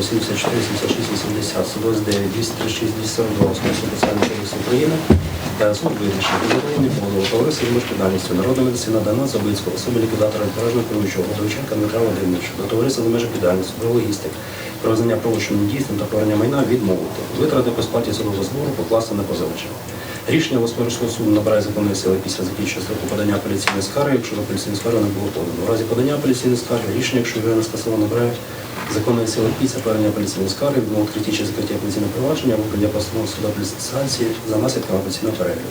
номер 74, 76, 80, 129, 236, 242 Основного Соціального кодексу України. Суд вирішив задоволення позову товариства з відповідальністю народної медицини дана Забицького, особи ліквідатора відповідального керуючого Годовиченка Дмитра Володимировича до товариства за межі відповідальності про логістик, про визнання правочинним дійсним та повернення майна відмовити. Витрати по сплаті судового збору покласти на позивача. Рішення Господарського суду набирає законної сили після закінчення строку подання апеляційної скарги, якщо апеляційної скарги не було подано. У разі подання апеляційної скарги рішення, якщо його не скасовано, набирає законної сили після повернення апеляційної скарги, відмову відкритті чи закриття апеляційного провадження або прийняття постанови суду апеляційної санкції за наслідками апеляційного перегляду.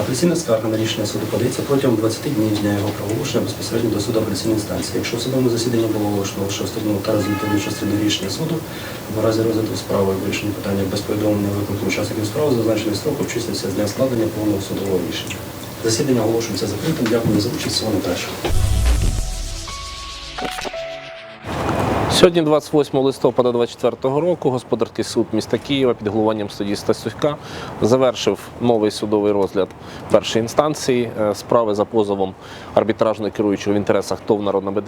Апеляційна скарга на рішення суду подається протягом 20 днів з дня його проголошення безпосередньо до суду апеляційної інстанції. Якщо в судовому засіданні було оголошено лише вступну та результативну частину рішення суду, в разі розгляду справи і вирішення питання без повідомлення виклику учасників справи, зазначений строк обчислюється з дня складення повного судового рішення. Засідання оголошується закритим. Дякую за участь. Всього найкращого. Сьогодні, 28 листопада 2024 року, господарський суд міста Києва під головуванням судді Стасюка завершив новий судовий розгляд першої інстанції е, справи за позовом арбітражної керуючого в інтересах ТОВ «Народна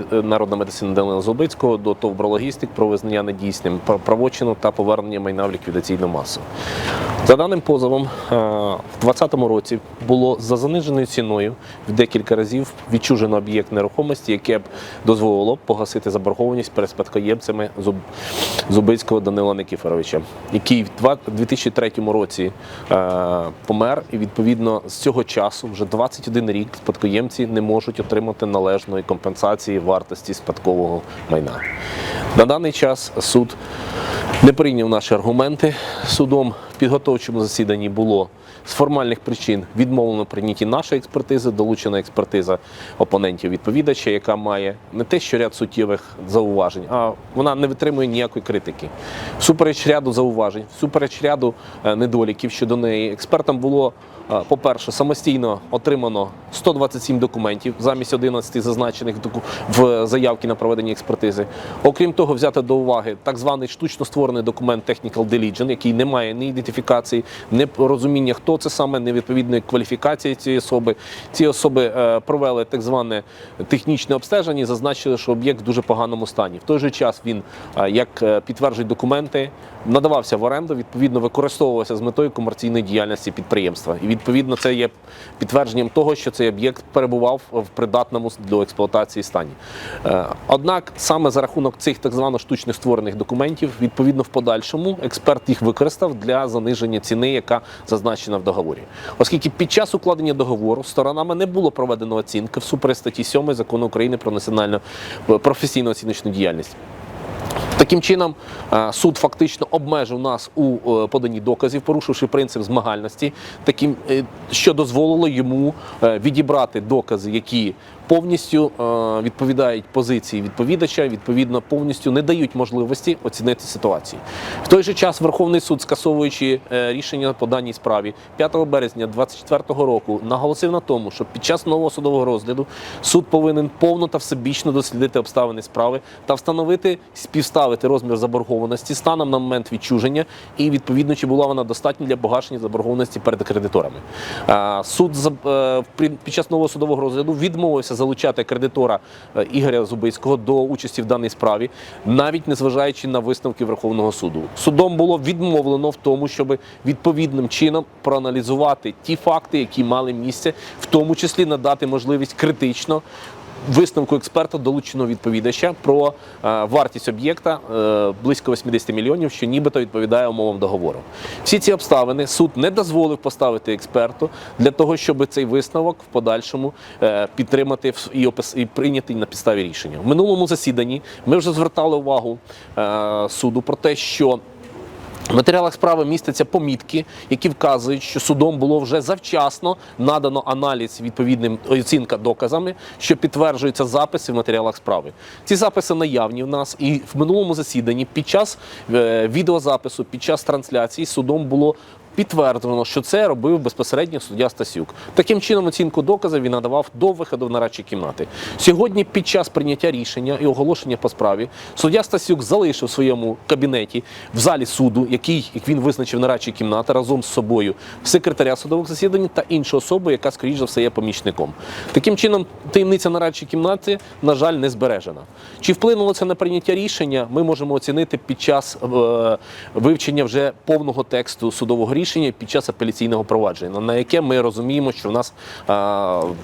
е, медицина Данила Зубицького до ТОВ «Брологістик» про визнання недійсним пр- правочину та повернення майна в ліквідаційну масу. За даним позовом, е, в 2020 році було за заниженою ціною в декілька разів відчужено об'єкт нерухомості, яке б дозволило погасити заборгованість перед спадкоємцями Зуб- Зубицького Данила Никифоровича, який в два- 2003 році е, помер, і відповідно з цього часу вже 21 рік спадкоємці не можуть отримати належної компенсації вартості спадкового майна. На даний час суд не прийняв наші аргументи. Судом підготовчому засіданні було з формальних причин відмовлено прийнятті нашої експертизи, долучена експертиза опонентів відповідача, яка має не те, що ряд суттєвих зауважень, а вона не витримує ніякої критики. Всупереч ряду зауважень, всупереч ряду е, недоліків щодо неї, експертам було, е, по-перше, самостійно отримано 127 документів замість 11 зазначених в заявці на проведення експертизи. Окрім того, взяти до уваги так званий штучно створений документ Technical Diligence, який не має ні ідентифікації, ні хто це саме, ні відповідної кваліфікації цієї особи. Ці особи е, провели так зване технічне обстеження і зазначили, що об'єкт в дуже поганому стані. В той же час він, е, як е, підтверджують документи, надавався в оренду, відповідно використовувався з метою комерційної діяльності підприємства. І відповідно це є підтвердженням того, що цей об'єкт перебував в придатному до експлуатації стані. Однак саме за рахунок цих так звано штучних створених документів, відповідно в подальшому експерт їх використав для заниження ціни, яка зазначена в договорі. Оскільки під час укладення договору сторонами не було проведено оцінки всупереч статті 7 закону України про національну е, професійну оціночну діяльність. Таким чином, е, суд фактично обмежив нас у е, поданні доказів, порушивши принцип змагальності, таким, е, що дозволило йому відібрати докази, які повністю відповідають позиції відповідача, відповідно повністю не дають можливості оцінити ситуацію. В той же час Верховний суд, скасовуючи рішення по даній справі 5 березня 2024 року, наголосив на тому, що під час нового судового розгляду суд повинен повно та всебічно дослідити обставини справи та встановити співставити розмір заборгованості станом на момент відчуження і відповідно чи була вона достатня для погашення заборгованості перед кредиторами. Суд е, під час нового судового розгляду відмовився залучати кредитора е, Ігоря Зубицького до участі в даній справі, навіть незважаючи на висновки Верховного суду. Судом було відмовлено в тому, щоб відповідним чином проаналізувати ті факти, які мали місце, в тому числі надати можливість критично. Висновку експерта долученого відповідача про е, вартість об'єкта е, близько 80 мільйонів, що нібито відповідає умовам договору. Всі ці обставини суд не дозволив поставити експерту для того, щоб цей висновок в подальшому е, підтримати і, прийняти на підставі рішення. В минулому засіданні ми вже звертали увагу суду про те, що в матеріалах справи містяться помітки, які вказують, що судом було вже завчасно надано аналіз відповідним оцінка доказами, що підтверджуються записи в матеріалах справи. Ці записи наявні в нас, і в минулому засіданні під час е, відеозапису, під час трансляції судом було підтверджено, що це робив безпосередньо суддя Стасюк. Таким чином, оцінку доказів він надавав до виходу в нарадчі кімнати. Сьогодні, під час прийняття рішення і оголошення по справі, суддя Стасюк залишив в своєму кабінеті в залі суду, який, як він визначив нарадчі кімнати, разом з собою секретаря судових засідань та іншу особу, яка, скоріш за все, є помічником. Таким чином, таємниця нарадчої кімнати, на жаль, не збережена. Чи вплинуло це на прийняття рішення? Ми можемо оцінити під час е, вивчення вже повного тексту судового рішення під час апеляційного провадження, на яке ми розуміємо, що в нас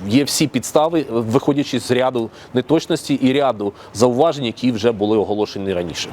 є всі підстави, виходячи з ряду неточності і ряду зауважень, які вже були оголошені раніше.